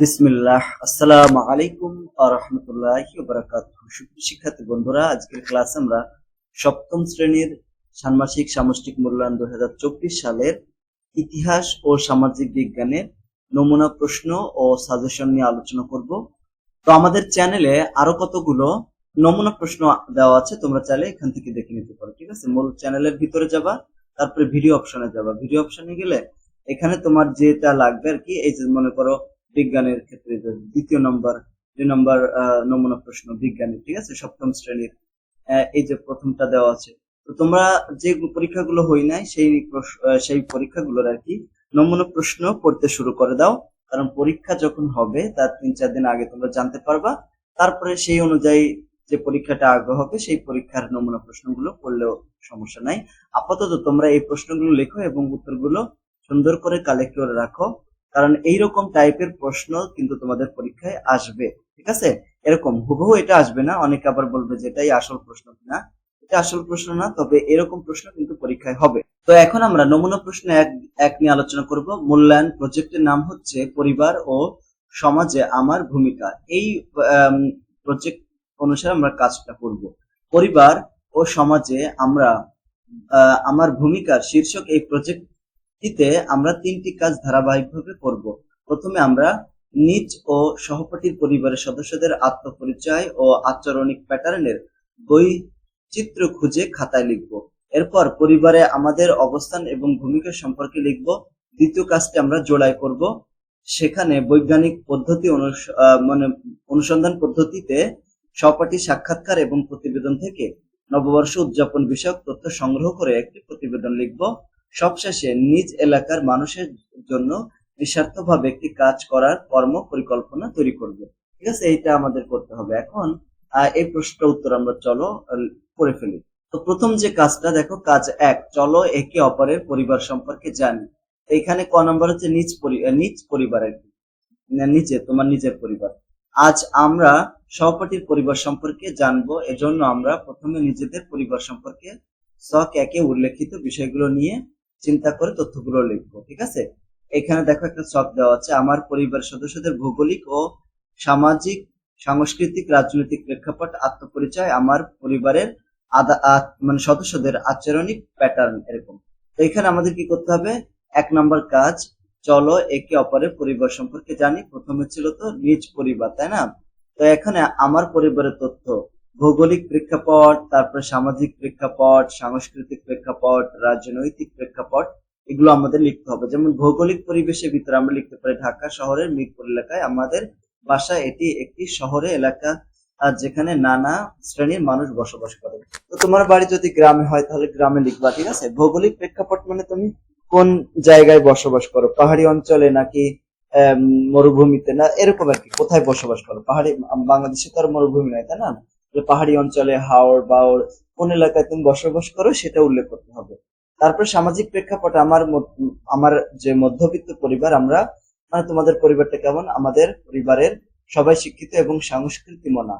বিসমিল্লাহ, আসসালামু আলাইকুম আরহামতুল্লাহি শিক্ষার্থী বন্ধুরা, আজকের ক্লাসে আমরা সপ্তম শ্রেণির ষান্মাসিক সামষ্টিক মূল্যায়ন দুই হাজার চব্বিশ সালের ইতিহাস ও সামাজিক বিজ্ঞানের নমুনা প্রশ্ন ও সাজেশন নিয়ে আলোচনা করব। তো আমাদের চ্যানেলে আরও কতগুলো নমুনা প্রশ্ন দেওয়া আছে, তোমরা চাইলে এখান থেকে দেখে নিতে পারো, ঠিক আছে? মূল চ্যানেলের ভিতরে যাবা, তারপরে ভিডিও অপশনে যাবা। ভিডিও অপশনে গেলে এখানে তোমার যেটা লাগবে আর কি, এই যে মনে করো বিজ্ঞানের ক্ষেত্রে দ্বিতীয় নম্বর দুই নম্বর নমুনা প্রশ্ন বিজ্ঞানের, ঠিক আছে? সপ্তম শ্রেণির এই যে প্রথমটা দেওয়া আছে। তো তোমরা যে পরীক্ষাগুলো হই নাই, সেই সেই পরীক্ষাগুলোর আর কি নমুনা প্রশ্ন করতে শুরু করে দাও। কারণ পরীক্ষা যখন হবে, তার তিন চার দিন আগে তোমরা জানতে পারবা। তারপরে সেই অনুযায়ী যে পরীক্ষাটা আগে হবে, সেই পরীক্ষার নমুনা প্রশ্নগুলো করলেও সমস্যা নাই। আপাতত তোমরা এই প্রশ্নগুলো লেখো এবং উত্তরগুলো সুন্দর করে কালেক্ট করে রাখো। কারণ এইরকম টাইপের প্রশ্ন কিন্তু তোমাদের পরীক্ষায় আসবে, ঠিক আছে? এরকম হুবহু এটা আসবে না, অনেকে আবার বলবে যে এটাই আসল প্রশ্ন কিনা। এটা আসল প্রশ্ন না, তবে এরকম প্রশ্ন কিন্তু পরীক্ষায় হবে। তো এখন আমরা নমুনা প্রশ্ন এক এক নিয়ে আলোচনা করব। মূল্যায়ন প্রজেক্টের নাম হচ্ছে পরিবার ও সমাজে আমার ভূমিকা। এই প্রজেক্ট অনুসারে আমরা কাজটা করব। পরিবার ও সমাজে আমরা আমার ভূমিকার শীর্ষক এই প্রজেক্ট টিতে আমরা তিনটি কাজ ধারাবাহিকভাবে করব। প্রথমে আমরা নিজ ও সহপাঠীর পরিবারের সদস্যদের আত্মপরিচয় ও আচরণিক প্যাটার্নের বৈচিত্র্য খুঁজে খাতায় লিখব। এরপর পরিবারে আমাদের অবস্থান এবং ভূমিকা সম্পর্কে লিখব। দ্বিতীয় কাজটি আমরা জোড়াই করব। সেখানে বৈজ্ঞানিক পদ্ধতি মানে অনুসন্ধান পদ্ধতিতে সহপাঠী সাক্ষাৎকার এবং প্রতিবেদন থেকে নববর্ষ উদযাপন বিষয়ক তথ্য সংগ্রহ করে একটি প্রতিবেদন লিখব। সবশেষে নিজ এলাকার মানুষের জন্য নিঃস্বার্থভাবে একটি কাজ করার কর্ম পরিকল্পনা তৈরি করব। ঠিক আছে? এইটা আমাদের করতে হবে। এখন এই প্রশ্নটা উত্তর আমরা চলো করে ফেলি। তো প্রথম যে কাজটা দেখো কাজ এক। চলো একে অপরের পরিবার সম্পর্কে জানি। এখানে ক নম্বর হচ্ছে নিজ নিজ পরিবারের না, নিচে তোমার নিজের পরিবার। আজ আমরা সহপাঠীর পরিবার সম্পর্কে জানব এজন্য আমরা প্রথমে নিজেদের পরিবার সম্পর্কে সক একে উল্লেখিত বিষয়গুলো নিয়ে চিন্তা করে তথ্যগুলো লিখব, ঠিক আছে? এখানে দেখো একটা শখ দেওয়া আছে। আমার পরিবার সদস্যদের ভৌগোলিক ও সামাজিক, সাংস্কৃতিক, রাজনৈতিক প্রেক্ষাপট, আত্মপরিচয়, আমার পরিবারের মানে সদস্যদের আচরণিক প্যাটার্ন এরকম। তো এখানে আমাদের কি করতে হবে? এক নম্বর কাজ, চলো একে অপরের পরিবার সম্পর্কে জানি। প্রথমে ছিল তো নিজ পরিবার, তাই না? তো এখানে আমার পরিবারের তথ্য ভৌগোলিক প্রেক্ষাপট, তারপরে সামাজিক প্রেক্ষাপট, সাংস্কৃতিক প্রেক্ষাপট, রাজনৈতিক প্রেক্ষাপট, এগুলো আমাদের লিখতে হবে। যেমন ভৌগোলিক পরিবেশের ভিতরে আমরা লিখতে পারি ঢাকা শহরের মিরপুর এলাকায়। আমাদের বাসা এটি একটি শহরে এলাকা, আর যেখানে নানা শ্রেণির মানুষ বসবাস করে। তো তোমার বাড়ি যদি গ্রামে হয়, তাহলে গ্রামে লিখবা, ঠিক আছে? ভৌগোলিক প্রেক্ষাপট মানে তুমি কোন জায়গায় বসবাস করো? পাহাড়ি অঞ্চলে নাকি মরুভূমিতে? না, এরকম আর কি। কোথায় বসবাস করো? পাহাড়ি, বাংলাদেশে তো আর মরুভূমি নাই, তাই না? যে পাহাড়ি অঞ্চলে হাওড় বাওড় কোন এলাকায় তুমি বসবাস করো সেটা উল্লেখ করতে হবে। তারপর সামাজিক প্রেক্ষাপট আমার আমার যে মধ্যবিত্ত পরিবার, আমরা মানে তোমাদের পরিবারটা কেমন? আমাদের পরিবারের সবাই শিক্ষিত এবং সংস্কৃতি মনা।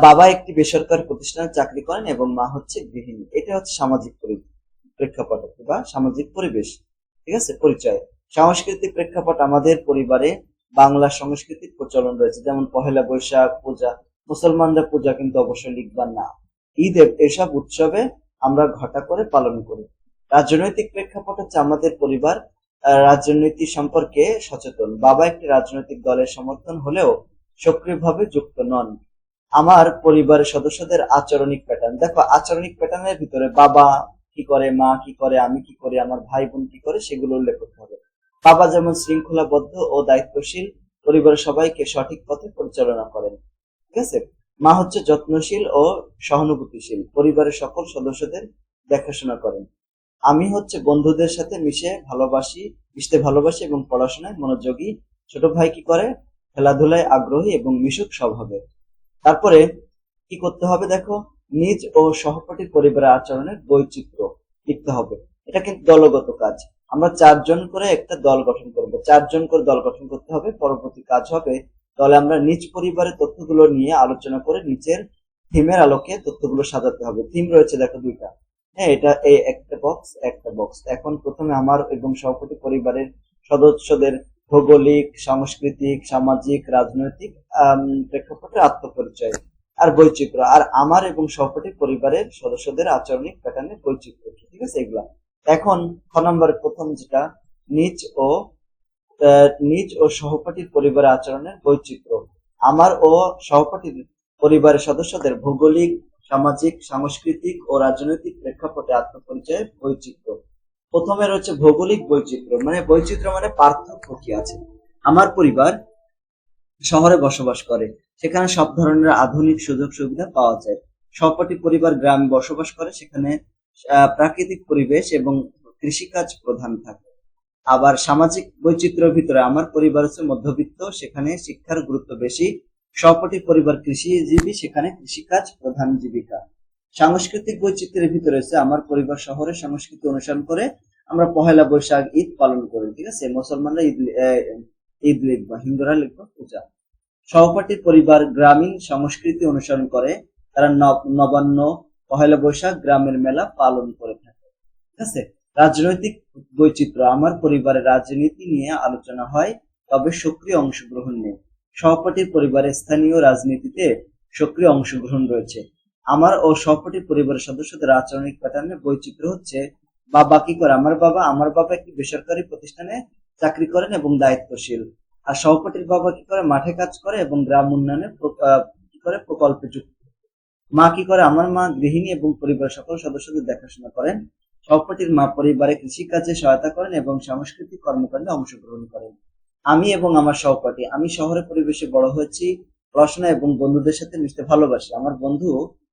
বাবা একটি বেসরকারি প্রতিষ্ঠানে চাকরি করেন এবং মা হচ্ছে গৃহিণী। এটা হচ্ছে সামাজিক পরি- প্রেক্ষাপট বা সামাজিক পরিবেশ। ঠিক আছে? পরিচয়। সাংস্কৃতিক প্রেক্ষাপট আমাদের পরিবারে বাংলা সংস্কৃতির প্রচলন রয়েছে। যেমন পহেলা বৈশাখ, পূজা মুসলমানরা পূজা কিন্তু অবশ্যই লিখবার না। ঈদ এ- এসব উৎসবে আমরা ঘটা করে পালন করি। রাজনৈতিক প্রেক্ষাপট হচ্ছে আমাদের পরিবার রাজনীতি সম্পর্কে সচেতন। বাবা একটি রাজনৈতিক দলের সমর্থন হলেও সক্রিয়ভাবে যুক্ত নন। আমার পরিবারের সদস্যদের আচরণিক প্যাটার্ন দেখো, আচরণিক প্যাটার্নের ভিতরে বাবা কি করে, মা কি করে, আমি কি করি, আমার ভাই বোন কি করে, সেগুলো উল্লেখ করতে হবে। বাবা যেমন শৃঙ্খলাবদ্ধ ও দায়িত্বশীল, পরিবারের সবাইকে সঠিক পথে পরিচালনা করেন। ঠিক আছে? মা হচ্ছে যত্নশীল ও সহানুভূতিশীল। পরিবারের সকল সদস্যদের দেখাশোনা করেন। আমি হচ্ছে বন্ধুদের সাথে মিশে ভালোবাসি, মিশতে ভালোবাসি এবং পড়াশোনায় মনোযোগী। ছোট ভাই কি করে? খেলাধুলায় আগ্রহী এবং মিশুক স্বভাবের তারপরে কি করতে হবে দেখো? নিজ ও সহপাঠীর পরিবারের আচরণের বৈচিত্র্য লিখতে হবে। এটা কিন্তু দলগত কাজ। আমরা চারজন করে একটা দল গঠন করব। চারজন করে দল গঠন করতে হবে। পরবর্তী কাজ হবে দলে আমরা নিজ পরিবারের তথ্যগুলো নিয়ে আলোচনা করে নিচের থিমের আলোকে তথ্যগুলো সাজাতে হবে। থিম রয়েছে, দেখো দুইটা। হ্যাঁ এটা এই একটা বক্স একটা বক্স এখন প্রথমে আমার এবং সহপাঠী পরিবারের সদস্যদের ভৌগোলিক, সাংস্কৃতিক, সামাজিক, রাজনৈতিক প্রেক্ষাপটে আত্মপরিচয় আর বৈচিত্র্য আর আমার এবং সহপাঠী পরিবারের সদস্যদের আচরণিক প্যাটার্নের বৈচিত্র্য। ঠিক আছে, এগুলা। এখন খ নম্বরের প্রথম যেটা নিচ ও নিজ ও সহপাঠীর পরিবারের আচরণের বৈচিত্র্য। আমার ও সহপাঠীর পরিবারের সদস্যদের ভৌগোলিক, সামাজিক, সাংস্কৃতিক ও রাজনৈতিক প্রেক্ষাপটে আত্মপরিচয়ের বৈচিত্র্য। প্রথমে রয়েছে ভৌগোলিক বৈচিত্র্য মানে বৈচিত্র্য মানে পার্থক্য কি আছে? আমার পরিবার শহরে বসবাস করে, সেখানে সব ধরনের আধুনিক সুযোগ সুবিধা পাওয়া যায়। সহপাঠী পরিবার গ্রামে বসবাস করে, সেখানে প্রাকৃতিক পরিবেশ এবং কৃষিকাজ প্রধান থাকে। আবার সামাজিক বৈচিত্র্যের ভিতরে আমার পরিবার হচ্ছে মধ্যবিত্ত, সেখানে শিক্ষার গুরুত্ব বেশি। সহপাঠী পরিবার, কৃষিজীবী, সেখানে কৃষিকাজ প্রধান জীবিকা। সাংস্কৃতিক বৈচিত্র্যের ভিতরে হচ্ছে আমার পরিবার শহরে সংস্কৃতি অনুসরণ করে, আমরা পহেলা বৈশাখ, ঈদ পালন করি, ঠিক আছে? মুসলমানরা ঈদ ঈদ লিখবা, হিন্দুরা লিখবা, পূজা। সহপাঠীর পরিবার, গ্রামীণ সংস্কৃতি অনুসরণ করে, তারা নব- নবান্ন, পহেলা বৈশাখ গ্রামের মেলা পালন করে থাকে, ঠিক আছে? রাজনৈতিক বৈচিত্র্য আমার পরিবারের রাজনীতি নিয়ে আলোচনা হয়, তবে সক্রিয় অংশগ্রহণ নেই। সহপাঠীর পরিবারের স্থানীয় রাজনীতিতে সক্রিয় অংশগ্রহণ রয়েছে। আমার ও সহপাঠীর পরিবারের সদস্যদের আচরণিক প্যাটার্নের বৈচিত্র্য হচ্ছে বাবা কি করে আমার বাবা আমার বাবা একটি বেসরকারি প্রতিষ্ঠানে চাকরি করেন এবং দায়িত্বশীল। আর সহপাঠীর বাবা কি করে মাঠে কাজ করে এবং গ্রাম উন্নয়নে কি করে প্রকল্পে যুক্ত? মা কি করে আমার মা, গৃহিণী এবং পরিবারের সকল সদস্যদের দেখাশোনা করেন? সহপাঠীর মা পরিবারে কৃষিকাজে সহায়তা করেন এবং সাংস্কৃতিক কর্মকাণ্ডে অংশগ্রহণ করেন। আমি এবং আমার সহপাঠী, আমি শহরের পরিবেশে বড় হয়েছি, পড়াশোনা এবং বন্ধুদের সাথে মিশতে ভালোবাসি। আমার বন্ধু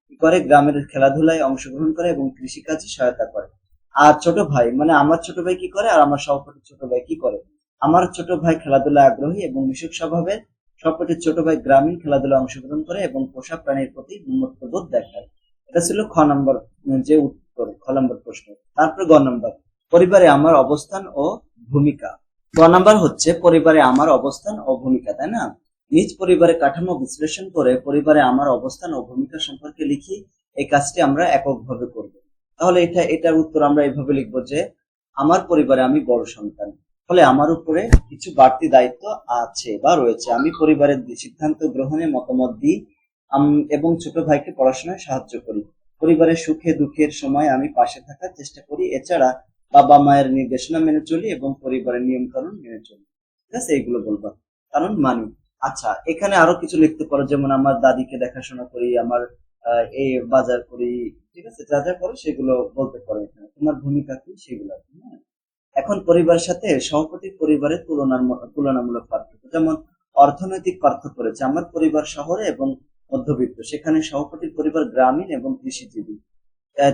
কি করে গ্রামের খেলাধুলায় অংশগ্রহণ করে এবং কৃষিকাজে সহায়তা করে? আর ছোট ভাই মানে আমার ছোট ভাই কি করে আর আমার সহপাঠী ছোট ভাই কি করে? আমার ছোট ভাই খেলাধুলায় আগ্রহী এবং মিশুক স্বভাবের। সহপাঠীর ছোট ভাই গ্রামীণ খেলাধুলায় অংশগ্রহণ করে এবং পোষা প্রাণীর প্রতি মমত্ববোধ দেখায়। এটা ছিল খ নম্বর, যে উত্তর খ নম্বর প্রশ্ন। তারপর গ নম্বর, পরিবারে আমার অবস্থান ও ভূমিকা। গ নম্বর হচ্ছে, পরিবারে আমার অবস্থান ও ভূমিকা, তাই না? নিজ পরিবারে কাঠামো বিশ্লেষণ করে পরিবারে আমার অবস্থান ও ভূমিকা সম্পর্কে লিখি, এই কাজটি আমরা এককভাবে করব। তাহলে এটা, এটার উত্তর আমরা এইভাবে লিখব যে, আমার পরিবারে আমি বড় সন্তান। ফলে আমার উপরে কিছু বাড়তি দায়িত্ব আছে বা রয়েছে। আমি পরিবারের সিদ্ধান্ত গ্রহণে মতামত দিই এবং ছোট ভাইকে পড়াশোনায় সাহায্য করি। পরিবারের সুখে দুঃখের সময় আমি পাশে থাকার চেষ্টা করি। এছাড়া বাবা মায়ের নির্দেশনা মেনে চলি এবং পরিবারের নিয়ম কানুন মেনে চলি। ঠিক আছে এগুলো বলবা। কারণ মানি। আচ্ছা এখানে আরও কিছু লিখতে পারো, যেমন আমার দাদিকে দেখাশোনা করি, আমার এই বাজার করি, ঠিক আছে? যা যা করো, সেগুলো বলতে পারো এখানে। তোমার ভূমিকা কি? সেগুলো হ্যাঁ? এখন পরিবারের সাথে সহপাঠী পরিবারের তুলনার তুলনামূলক পার্থক্য। যেমন অর্থনৈতিক পার্থক্য রয়েছে। আমার পরিবার শহরে এবং মধ্যবিত্ত। সেখানে সহপাঠীর পরিবার গ্রামীণ এবং কৃষিজীবী।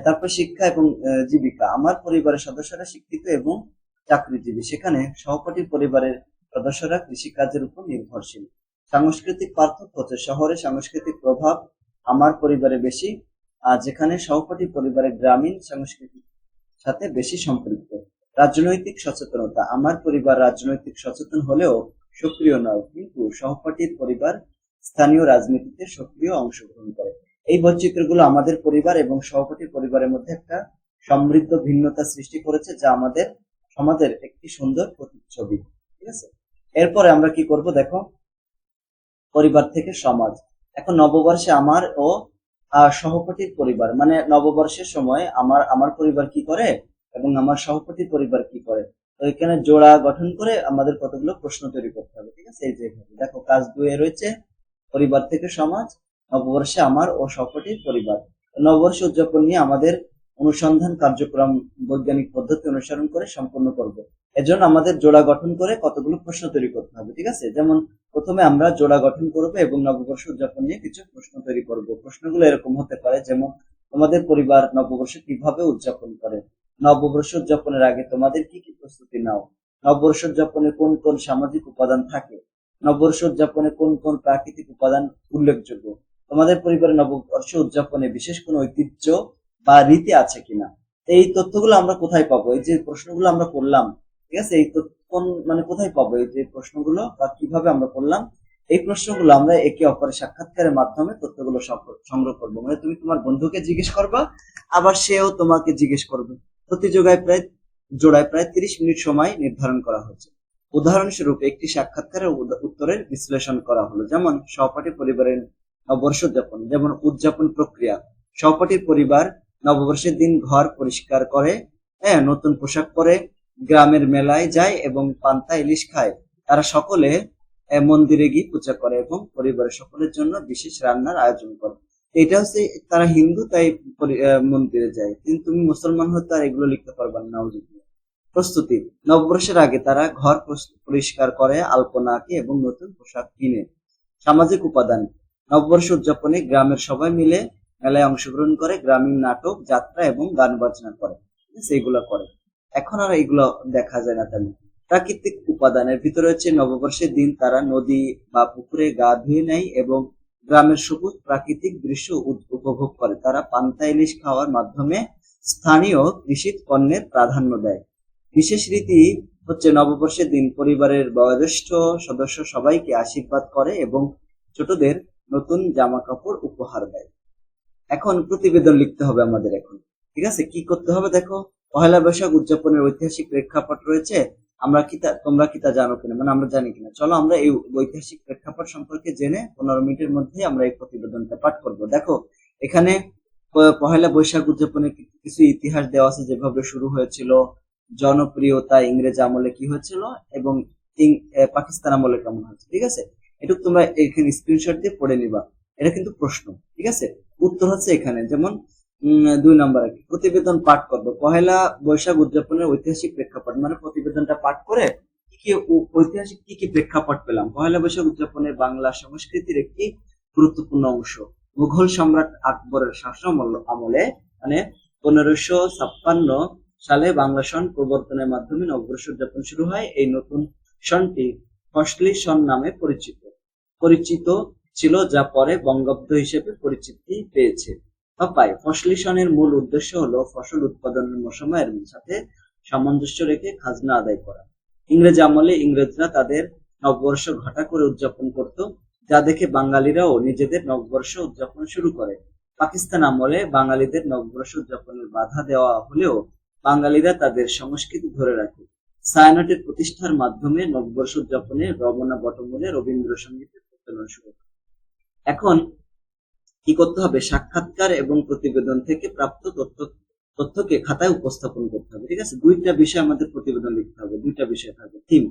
তারপর শিক্ষা এবং জীবিকা। আমার পরিবারের সদস্যরা শিক্ষিত এবং চাকরিজীবী। সেখানে সহপাঠী পরিবারের সদস্যরা কৃষিকাজের উপর নির্ভরশীল। সাংস্কৃতিক পার্থক্য হচ্ছে শহরে সাংস্কৃতিক প্রভাব আমার পরিবারে বেশি, আর যেখানে সহপাঠী পরিবারের গ্রামীণ সাংস্কৃতিক সাথে বেশি সম্পৃক্ত। রাজনৈতিক সচেতনতা। আমার পরিবার রাজনৈতিক সচেতন হলেও সক্রিয় নয়, কিন্তু সহপাঠীর পরিবার স্থানীয় রাজনীতিতে সক্রিয় অংশগ্রহণ করে। এই বৈচিত্র্যগুলো আমাদের পরিবার এবং সহপাঠী পরিবারের মধ্যে একটা সমৃদ্ধ ভিন্নতা সৃষ্টি করেছে, যা আমাদের সমাজের একটি সুন্দর প্রতিচ্ছবি। ঠিক আছে? এরপরে আমরা কি করব দেখো? পরিবার থেকে সমাজ। এখন নববর্ষে আমার ও সহপাঠীর পরিবার। মানে নববর্ষের সময় আমার আমার পরিবার কি করে এবং আমার সহপাঠী পরিবার কি করে? তো এখানে জোড়া গঠন করে আমাদের কতগুলো প্রশ্ন তৈরি করতে হবে। ঠিক আছে? এই যে দেখো, কাজ দুয়ে রয়েছে। পরিবার থেকে সমাজ, নববর্ষে আমার ও সহপাঠীর পরিবার। নববর্ষ উদযাপন নিয়ে আমাদের অনুসন্ধান কার্যক্রম বৈজ্ঞানিক পদ্ধতি অনুসরণ করে সম্পন্ন করব। এজন্য আমাদের জোড়া গঠন করে কতগুলো প্রশ্ন তৈরি করতে হবে, ঠিক আছে? যেমন, প্রথমে আমরা জোড়া গঠন করব এবং নববর্ষ উদযাপন নিয়ে কিছু প্রশ্ন তৈরি করব। প্রশ্নগুলো এরকম হতে পারে, যেমন, তোমাদের পরিবার নববর্ষ কীভাবে উদযাপন করে? নববর্ষ উদযাপনের আগে তোমাদের কি কি প্রস্তুতি নাও? নববর্ষ উদযাপনে কোন কোন সামাজিক উপাদান থাকে? নববর্ষ উদযাপনে কোন কোন প্রাকৃতিক উপাদান উল্লেখযোগ্য? তোমাদের পরিবারে নববর্ষ উদযাপনে বিশেষ কোনো ঐতিহ্য বা রীতি আছে কিনা? এই তথ্যগুলো আমরা কোথায় পাবো? এই যে প্রশ্নগুলো আমরা করলাম, ঠিক আছে? এই কোন মানে কোথায় পাবো এই যে প্রশ্নগুলো বা কীভাবে আমরা করলাম? এই প্রশ্নগুলো আমরা একে অপরের সাক্ষাৎকারের মাধ্যমে তথ্যগুলো সংগ্রহ করব। মানে তুমি তোমার বন্ধুকে জিজ্ঞেস করবা, আবার সেও তোমাকে জিজ্ঞেস করবে। প্রতি জোড়ায় প্রায় জোড়ায় প্রায় তিরিশ মিনিট সময় নির্ধারণ করা হয়েছে উদাহরণস্বরূপ, একটি সাক্ষাৎকারের উত্তরের বিশ্লেষণ করা হলো। যেমন, সহপাঠী পরিবারের নববর্ষ উদযাপন। যেমন, উদযাপন প্রক্রিয়া। সহপাঠীর পরিবার নববর্ষের দিন ঘর পরিষ্কার করে হ্যাঁ নতুন পোশাক পরে, গ্রামের মেলায় যায় এবং পান্তা ইলিশ খায়। তারা সকলে মন্দিরে গিয়ে পূজা করে এবং পরিবারের সকলের জন্য বিশেষ রান্নার আয়োজন করে। এটা হচ্ছে, তারা হিন্দু, তাই মন্দিরে যায়। কিন্তু তুমি মুসলমান হতে আর এগুলো লিখতে পারবে না। প্রস্তুতি। নববর্ষের আগে তারা ঘর পরিষ্কার করে, আলপনা আঁকে এবং নতুন পোশাক কিনে। সামাজিক উপাদান। নববর্ষ উদযাপনে গ্রামের সবাই মিলে মেলায় অংশগ্রহণ করে, গ্রামীণ নাটক, যাত্রা এবং গান বাজনা করে? এগুলো করে। এখন আর এগুলো দেখা যায় না তেমন। প্রাকৃতিক উপাদানের ভিতরে হচ্ছে নববর্ষের দিন তারা নদী বা পুকুরে গা ধুয়ে নেয় এবং গ্রামের সবুজ প্রাকৃতিক দৃশ্য উপভোগ করে। তারা পান্তা ইলিশ খাওয়ার মাধ্যমে স্থানীয় কৃষি পণ্যের প্রাধান্য দেয়। বিশেষ রীতি হচ্ছে নববর্ষের দিন পরিবারের বয়োজ্যেষ্ঠ সদস্য সবাইকে আশীর্বাদ করে এবং ছোটদের নতুন জামা কাপড় উপহার দেয়। এখন প্রতিবেদন লিখতে হবে আমাদের এখন। ঠিক আছে? কি করতে হবে দেখো? পহেলা বৈশাখ উদযাপনের ঐতিহাসিক প্রেক্ষাপট রয়েছে। আমরা কি তা তোমরা কি তা জানো কিনা? মানে আমরা জানি কিনা। চলো আমরা এই ঐতিহাসিক প্রেক্ষাপট সম্পর্কে জেনে পনেরো মিনিটের মধ্যে আমরা এই প্রতিবেদনটা পাঠ করব। দেখো, এখানে পহেলা বৈশাখ উদযাপনের কিছু ইতিহাস দেওয়া আছে যেভাবে শুরু হয়েছিল। জনপ্রিয়তা ইংরেজ আমলে কি হয়েছিল এবং পাকিস্তান আমলে কেমন হয়েছে? ঠিক আছে? এটুকু তোমরা এখানে স্ক্রিনশট দিয়ে পড়ে নিবা। এটা কিন্তু প্রশ্ন, ঠিক আছে? উত্তর হচ্ছে এখানে, যেমন দুই নম্বর প্রতিবেদন পাঠ করব। পহেলা বৈশাখ উদযাপনের ঐতিহাসিক প্রেক্ষাপট মানে প্রতিবেদনটা পাঠ করে কি কি ঐতিহাসিক কি কি প্রেক্ষাপট পেলাম? পহেলা বৈশাখ উদযাপনের বাংলা সংস্কৃতির একটি গুরুত্বপূর্ণ অংশ। মুঘল সম্রাট আকবরের শাসন আমলে মানে পনেরোশো ছাপ্পান্ন সালে বাংলা সন প্রবর্তনের মাধ্যমে নববর্ষ উদযাপন শুরু হয়। এই নতুন সনটি ফসলি সন নামে পরিচিত। পরিচিত ছিল যা পরে বঙ্গাব্দ হিসেবে পরিচিতি পেয়েছে। বা পায় ফসলি সনের মূল উদ্দেশ্য হলো ফসল উৎপাদনের মৌসুমের সাথে সামঞ্জস্য রেখে খাজনা আদায় করা। ইংরেজ আমলে ইংরেজরা তাদের নববর্ষ ঘটা করে উদযাপন করত, যা দেখে বাঙালিরাও নিজেদের নববর্ষ উদযাপন শুরু করে। পাকিস্তান আমলে বাঙালিদের নববর্ষ উদযাপনের বাধা দেওয়া হলেও বাঙালিরা তাদের সংস্কৃতি ধরে রাখে। ছায়ানটের প্রতিষ্ঠার মাধ্যমে নববর্ষ উদযাপনে রমনা বটমূলে রবীন্দ্রসঙ্গীতের প্রচলন শুরু এখন কি করতে হবে? সাক্ষাৎকার এবং প্রতিবেদন থেকে প্রাপ্ত তথ্য, তথ্যকে খাতায় উপস্থাপন করতে হবে, ঠিক আছে? দুইটা বিষয় আমাদের প্রতিবেদন লিখতে হবে, দুইটা বিষয় থাকবে। থিম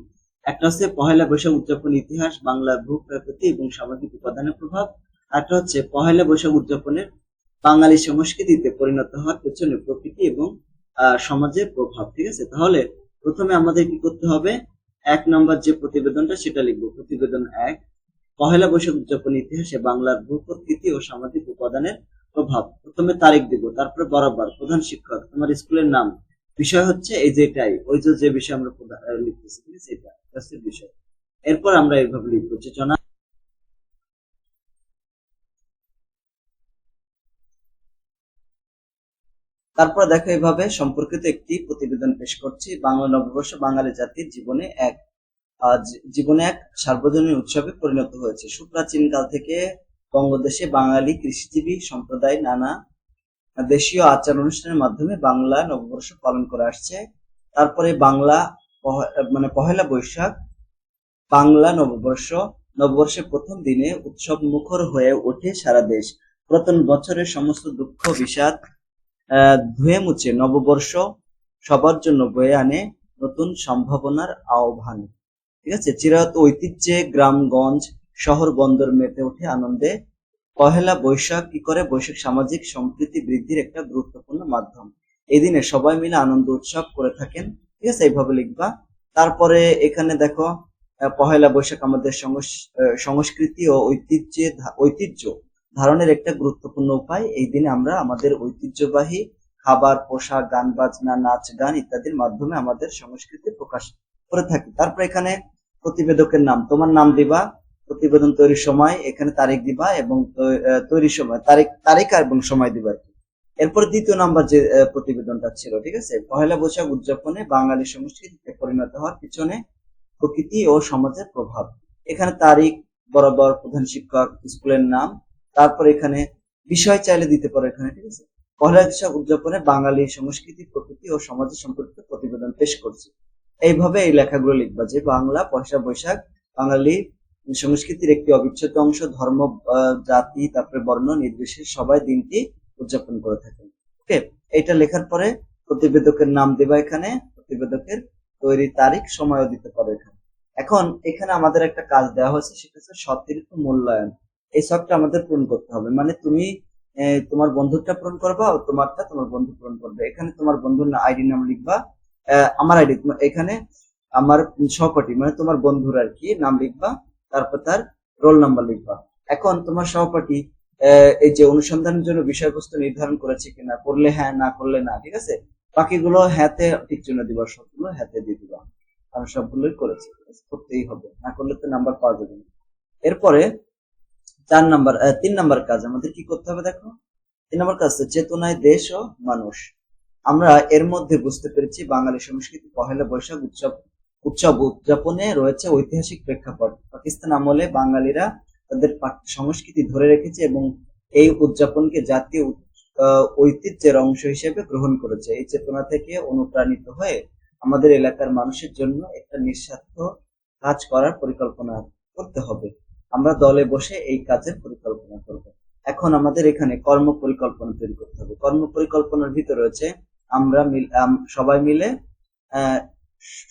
একটা হচ্ছে পহেলা বৈশাখ উদযাপন ইতিহাস, বাংলার ভূ প্রকৃতি এবং সামাজিক উপাদানের প্রভাব। একটা হচ্ছে পহেলা বৈশাখ উদযাপনের বাঙালি সংস্কৃতিতে পরিণত হওয়ার পেছনে প্রকৃতি এবং আহ, সমাজের প্রভাব ঠিক আছে? তাহলে প্রথমে আমাদের কি করতে হবে? এক নম্বর যে প্রতিবেদনটা সেটা লিখব। প্রতিবেদন এক পহেলা বৈশাখ উদযাপন ইতিহাসে বাংলার ভূপ্রকৃতি ও সামাজিক উপাদানের প্রভাব। প্রথমে তারিখ দিব তারপরে বরাবর। প্রধান শিক্ষক তোমার স্কুলের নাম। বিষয় হচ্ছে এই যেটাই ওই যে বিষয় আমরা লিখতেছি ঠিক আছে? বিষয়। এরপর আমরা এইভাবে লিখব যে জনা তারপর দেখো এভাবে সম্পর্কিত একটি প্রতিবেদন পেশ করছি। বাংলা নববর্ষ বাঙালি জাতির জীবনে এক জীবনে এক সার্বজনীন উৎসবে পরিণত হয়েছে। সুপ্রাচীন কাল থেকে বঙ্গদেশে বাঙালি কৃষিজীবী সম্প্রদায় নানা দেশীয় আচার অনুষ্ঠানের মাধ্যমে বাংলা নববর্ষ পালন করে আসছে। তারপরে বাংলা মানে পহেলা বৈশাখ, বাংলা নববর্ষ, নববর্ষের প্রথম দিনে উৎসব মুখর হয়ে ওঠে সারা দেশ। পুরাতন বছরের সমস্ত দুঃখ, বিষাদ ধুয়ে মুছে নববর্ষ সবার জন্য বয়ে আনে নতুন সম্ভাবনার আহ্বান। ঠিক আছে? চিরায়ত ঐতিহ্যে গ্রামগঞ্জ শহর বন্দর মেতে ওঠে আনন্দে। পহেলা বৈশাখ কি করে? বৈশাখ সামাজিক সম্প্রীতি বৃদ্ধির একটা গুরুত্বপূর্ণ মাধ্যম। এই দিনে সবাই মিলে আনন্দ উৎসব করে থাকেন। ঠিক আছে? এইভাবে লিখবা। তারপরে এখানে দেখো পহেলা বৈশাখ আমাদের সংস্কৃতি ও ঐতিহ্যে ঐতিহ্য। ধারণের একটা গুরুত্বপূর্ণ উপায় এই দিনে আমরা আমাদের ঐতিহ্যবাহী খাবার পোশাক গান বাজনা নাচ গান ইত্যাদির মাধ্যমে আমাদের সংস্কৃতি প্রকাশ করে থাকি। তারপর এখানে প্রতিবেদকের নাম তোমার নাম দিবা প্রতিবেদন তৈরির সময় এখানে তারিখ দিবা এবং তৈ- আহ, তৈরির সময় তারিখ তারিখ এবং সময় দিবা এরপর দ্বিতীয় নাম্বার যে প্রতিবেদনটা ছিল ঠিক আছে? পহেলা বৈশাখ উদযাপনে বাঙালি সংস্কৃতিতে পরিণত হওয়ার পিছনে প্রকৃতি ও সমাজের প্রভাব। এখানে তারিখ বরাবর প্রধান শিক্ষক স্কুলের নাম তারপর এখানে বিষয় চাইলে দিতে পারো এখানে, ঠিক আছে? পহেলা বৈশাখ উদযাপনে বাঙালি সংস্কৃতি, প্রকৃতি ও সমাজের সম্পর্কিত প্রতিবেদন পেশ করছি। এইভাবে এই লেখাগুলো লিখবা যে বাংলা পয়সা বৈশাখ, বাঙালি সংস্কৃতির একটি অবিচ্ছেদ্য অংশ, ধর্ম জাতি, তারপরে বর্ণ, নির্বিশেষে সবাই দিনটি উদযাপন করে থাকেন। ওকে, এটা লেখার পরে প্রতিবেদকের নাম দেবা এখানে, প্রতিবেদকের তৈরি তারিখ, সময়ও দিতে পারো এখানে। এখন এখানে আমাদের একটা কাজ দেওয়া হয়েছে, সেটা হচ্ছে সতীর্থ মূল্যায়ন। এই শখটা আমাদের পূরণ করতে হবে। মানে তুমি তোমার বন্ধুটা পূরণ করবা তোমারটা তোমার বন্ধু পূরণ করবে। এখানে তোমার বন্ধুর আইডি নাম লিখবা আমার আইডি এখানে আমার সহপাঠী মানে তোমার বন্ধুর আর কি নাম লিখবা, তারপর তার রোল নাম্বার লিখবা। এখন তোমার সহপাঠী এই যে অনুসন্ধানের জন্য বিষয়বস্তু নির্ধারণ করেছে কিনা, করলে হ্যাঁ না করলে না, ঠিক আছে? বাকিগুলো হ্যাঁতে ঠিক চিহ্ন দিবা, সবগুলো হ্যাঁতে দিয়ে দিবা। কারণ সবগুলোই করেছে, করতেই হবে। না করলে তো নাম্বার পাওয়া যাবে না। এরপরে চার নাম্বার তিন নাম্বার কাজ আমাদের কি করতে হবে দেখো? তিন নাম্বার কাজ চেতনায় দেশ ও মানুষ। আমরা এর মধ্যে বুঝতে পেরেছি বাঙালি সংস্কৃতি পহেলা বৈশাখ উৎসব উৎসব উদযাপনে রয়েছে ঐতিহাসিক প্রেক্ষাপট। পাকিস্তান আমলে বাঙালিরা তাদের সংস্কৃতি ধরে রেখেছে এবং এই উদযাপনকে জাতীয় ঐতিহ্যের অংশ হিসেবে গ্রহণ করেছে। এই চেতনা থেকে অনুপ্রাণিত হয়ে আমাদের এলাকার মানুষের জন্য একটা নিঃস্বার্থ কাজ করার পরিকল্পনা করতে হবে। আমরা দলে বসে এই কাজের পরিকল্পনা করব। এখন আমাদের এখানে কর্ম পরিকল্পনা তৈরি করতে হবে। কর্ম পরিকল্পনার ভিতরে রয়েছে, আমরা সবাই মিলে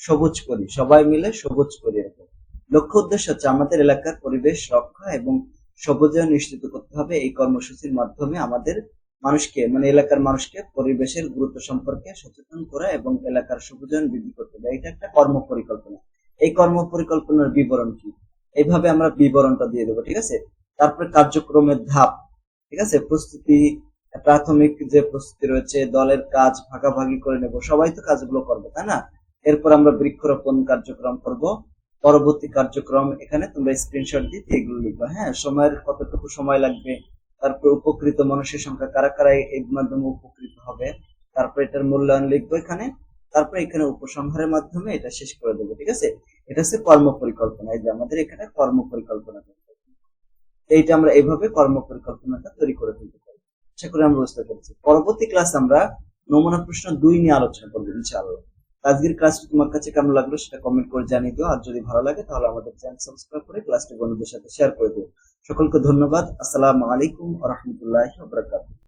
সবুজ করি। সবাই মিলে সবুজ করি এরকম লক্ষ্য উদ্দেশ্য হচ্ছে আমাদের এলাকার পরিবেশ রক্ষা এবং সবুজায়ন নিশ্চিত করতে হবে। এই কর্মসূচির মাধ্যমে আমাদের মানুষকে মানে এলাকার মানুষকে পরিবেশের গুরুত্ব সম্পর্কে সচেতন করা এবং এলাকার সবুজায়ন বৃদ্ধি করতে হবে। এটা একটা কর্ম পরিকল্পনা এই কর্ম পরিকল্পনার বিবরণ কি? এইভাবে আমরা বিবরণটা দিয়ে দেবো, ঠিক আছে? তারপরে কার্যক্রমের ধাপ, ঠিক আছে? প্রস্তুতি, প্রাথমিক যে প্রস্তুতি রয়েছে, দলের কাজ ভাগাভাগি করে নেব, সবাই তো কাজগুলো করবে, তাই না? এরপর আমরা বৃক্ষরোপণ কার্যক্রম করব। পরবর্তী কার্যক্রম এখানে তোমরা স্ক্রিনশট দিয়ে এগুলো লিখবা হ্যাঁ? সময়ের কতটুকু সময় লাগবে, তারপর উপকৃত মানুষের সংখ্যা কারা কারা, এর মাধ্যমে উপকৃত হবে, তারপর এটার মূল্যায়ন লিখব এখানে, তারপর এখানে উপসংহারের মাধ্যমে এটা শেষ করে দেবো, ঠিক আছে? এটা হচ্ছে কর্ম পরিকল্পনা এই যে আমাদের এখানে কর্ম পরিকল্পনা করতে এইটা আমরা এইভাবে কর্ম পরিকল্পনাটা তৈরি করে ফেলতে পারি। আশা করি আমরা বুঝতে পেরেছি। পরবর্তী ক্লাস আমরা নমুনা প্রশ্ন দুই নিয়ে আলোচনা করব ইনশাআল্লাহ। আজকের ক্লাসটি তোমার কাছে কেমন লাগল সেটা কমেন্ট করে জানিয়ে দিও। আর যদি ভালো লাগে তাহলে আমাদের চ্যানেল সাবস্ক্রাইব করে ক্লাসটি বন্ধুদের সাথে শেয়ার করে দিও। সকলকে ধন্যবাদ। আসসালামু আলাইকুম রহমতুল্লাহ বরকাত